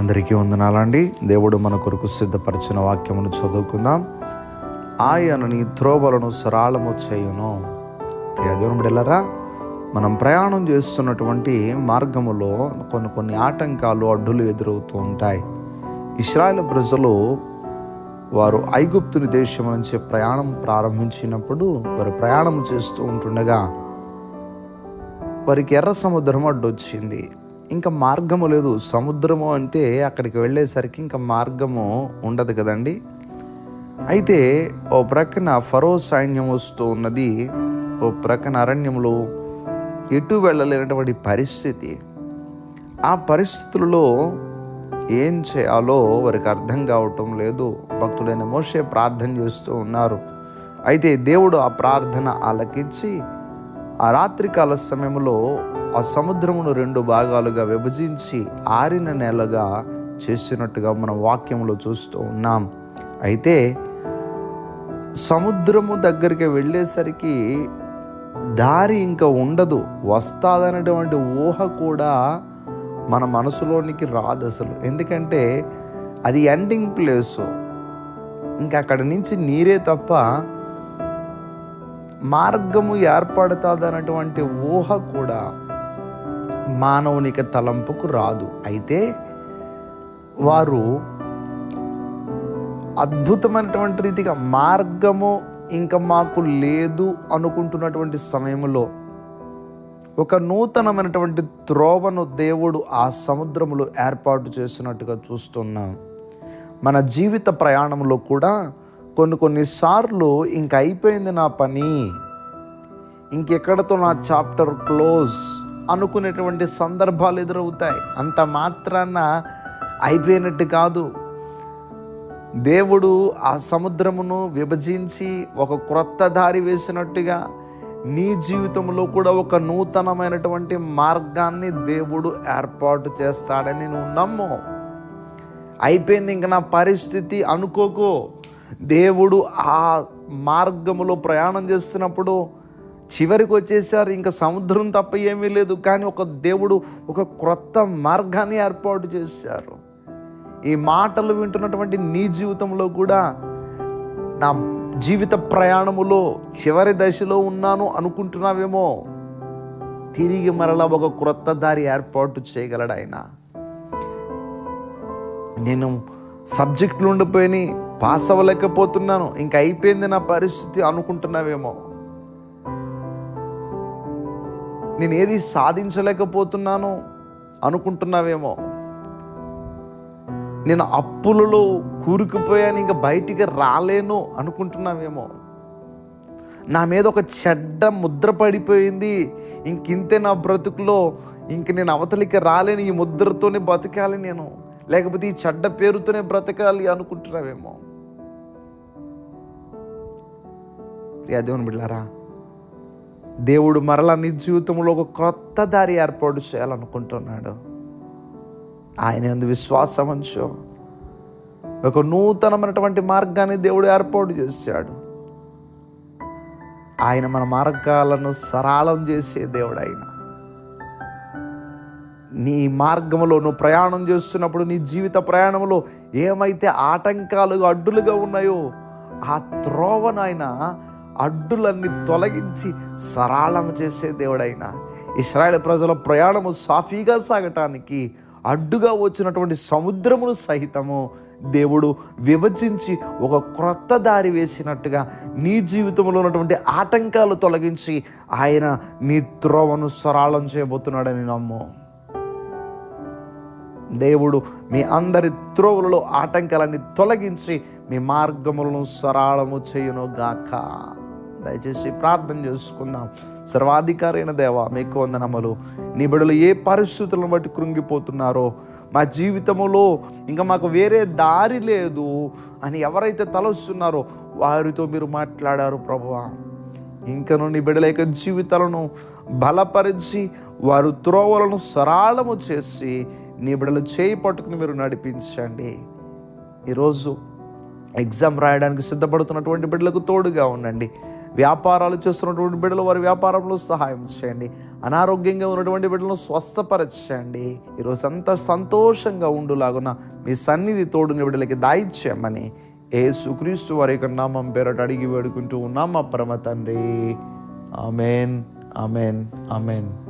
అందరికీ వందనాలండి. దేవుడు మన కొరకు సిద్ధపరిచిన వాక్యమును చదువుకుందాం. ఆయనని త్రోవలను సరాళము చేయును. ప్రియ మనం ప్రయాణం చేస్తున్నటువంటి మార్గములో కొన్ని కొన్ని ఆటంకాలు అడ్డులు ఎదురవుతూ ఉంటాయి. ఇస్రాయల్ ప్రజలు వారు ఐగుప్తుని దేశం నుంచి ప్రయాణం ప్రారంభించినప్పుడు వారు ప్రయాణం చేస్తూ ఉంటుండగా వారికి ఎర్ర సముద్రం అడ్డొచ్చింది. ఇంకా మార్గము లేదు. సముద్రము అంటే అక్కడికి వెళ్ళేసరికి ఇంకా మార్గము ఉండదు కదండి. అయితే ఓ ప్రక్కన ఫరో సైన్యం వస్తూ ఉన్నది. ఓ ప్రక్కన అరణ్యంలో ఎటు వెళ్ళలేనటువంటి పరిస్థితి. ఆ పరిస్థితులలో ఏం చేయాలో వారికి అర్థం కావటం లేదు. భక్తుడైన మోషే ప్రార్థన చేస్తూ ఉన్నారు. అయితే దేవుడు ఆ ప్రార్థన ఆలకించి ఆ రాత్రికాల సమయంలో ఆ సముద్రమును రెండు భాగాలుగా విభజించి ఆరిన నెలగా చేసినట్టుగా మనం వాక్యంలో చూస్తూ ఉన్నాం. అయితే సముద్రము దగ్గరికి వెళ్ళేసరికి దారి ఇంకా ఉండదు. వస్తాదనేటువంటి ఊహ కూడా మన మనసులోనికి రాదు అసలు. ఎందుకంటే అది ఎండింగ్ ప్లేసు ఇంకా అక్కడి నుంచి నీరే తప్ప మార్గము ఏర్పడుతుంది అన్నటువంటి ఊహ కూడా మానవునికి తలంపుకు రాదు. అయితే వారు అద్భుతమైనటువంటి రీతిగా మార్గము ఇంకా మాకు లేదు అనుకుంటున్నటువంటి సమయంలో ఒక నూతనమైనటువంటి త్రోవను దేవుడు ఆ సముద్రములో ఏర్పాటు చేసినట్టుగా చూస్తున్నాం. మన జీవిత ప్రయాణంలో కూడా కొన్ని కొన్నిసార్లు ఇంక అయిపోయింది నా పని. ఇంకెక్కడతో నా చాప్టర్ క్లోజ్. అనుకునేటువంటి సందర్భాలు ఎదురవుతాయి. అంత మాత్రాన అయిపోయినట్టు కాదు. దేవుడు ఆ సముద్రమును విభజించి ఒక క్రొత్త దారి వేసినట్టుగా నీ జీవితంలో కూడా ఒక నూతనమైనటువంటి మార్గాన్ని దేవుడు ఏర్పాటు చేస్తాడని నువ్వు నమ్ము. అయిపోయింది ఇంక నా పరిస్థితి అనుకోకో. దేవుడు ఆ మార్గములో ప్రయాణం చేస్తున్నప్పుడు చివరికి వచ్చేసారు. ఇంకా సముద్రం తప్ప ఏమీ లేదు. కానీ ఒక దేవుడు ఒక క్రొత్త మార్గాన్ని ఏర్పాటు చేశారు. ఈ మాటలు వింటున్నటువంటి నీ జీవితంలో కూడా నా జీవిత ప్రయాణములో చివరి దశలో ఉన్నాను అనుకుంటున్నావేమో. తిరిగి మరలా ఒక క్రొత్త దారి ఏర్పాటు చేయగలడు ఆయన. నేను సబ్జెక్టులు ఉండిపోయి పాస్ అవ్వలేకపోతున్నాను. ఇంక అయిపోయింది నా పరిస్థితి అనుకుంటున్నావేమో. నేను ఏది సాధించలేకపోతున్నాను అనుకుంటున్నావేమో. నేను అప్పులలో కూరుకుపోయాను ఇంకా బయటికి రాలేను అనుకుంటున్నావేమో. నా మీద ఒక చెడ్డ ముద్ర పడిపోయింది. ఇంకింతే నా బ్రతుకులో ఇంక నేను అవతలికి రాలేను ఈ ముద్రతోనే బతకాలి నేను. లేకపోతే ఈ చెడ్డ పేరుతోనే బ్రతకాలి అనుకుంటున్నావేమో. ప్రియా దేవుని బిడ్డారా దేవుడు మరల నీ జీవితంలో ఒక క్రొత్త దారి ఏర్పాటు చేయాలనుకుంటున్నాడు. ఆయన ఎందు విశ్వాసం అంచు ఒక నూతనమైనటువంటి మార్గాన్ని దేవుడు ఏర్పాటు చేశాడు. ఆయన మన మార్గాలను సరళం చేసే దేవుడు ఆయన నీ మార్గంలో నువ్వు ప్రయాణం చేస్తున్నప్పుడు నీ జీవిత ప్రయాణంలో ఏమైతే ఆటంకాలు అడ్డులుగా ఉన్నాయో ఆ త్రోవనైనా అడ్డులన్నీ తొలగించి సరళం చేసే దేవుడైన ఇస్రాయల్ ప్రజల ప్రయాణము సాఫీగా సాగటానికి అడ్డుగా వచ్చినటువంటి సముద్రమును సహితము దేవుడు విభజించి ఒక క్రొత్త దారి వేసినట్టుగా నీ జీవితంలో ఉన్నటువంటి ఆటంకాలు తొలగించి ఆయన నీ త్రోవను సరళం చేయబోతున్నాడని నమ్ము. దేవుడు మీ అందరి త్రోవులలో ఆటంకాలన్నీ తొలగించి మీ మార్గములను సరళము చేయును గాక దయచేసి ప్రార్థన చేసుకుందాం. సర్వాధికారైన దేవ మీకు వందనములు. నీ బిడలు ఏ పరిస్థితులను బట్టి కృంగిపోతున్నారో మా జీవితములో ఇంకా మాకు వేరే దారి లేదు అని ఎవరైతే తలస్తున్నారో వారితో మీరు మాట్లాడారు ప్రభువా. ఇంకను నీ బిడల యొక్క జీవితాలను బలపరిచి వారు త్రోవలను సరళము చేసి నీ బిడ్డలు చేయి పట్టుకుని మీరు నడిపించండి. ఈరోజు ఎగ్జామ్ రాయడానికి సిద్ధపడుతున్నటువంటి బిడ్డలకు తోడుగా ఉండండి. వ్యాపారాలు చేస్తున్నటువంటి బిడ్డలు వారి వ్యాపారంలో సహాయం చేయండి. అనారోగ్యంగా ఉన్నటువంటి బిడ్డలను స్వస్థపరచండి. ఈరోజు అంత సంతోషంగా ఉండులాగున మీ సన్నిధి తోడుని బిడ్డలకి దాయిచ్చామని యేసుక్రీస్తు వారి యొక్క నామం పేరట అడిగి వేడుకుంటూ ఉన్నాం మా పరమ తండ్రి. Amen amen amen.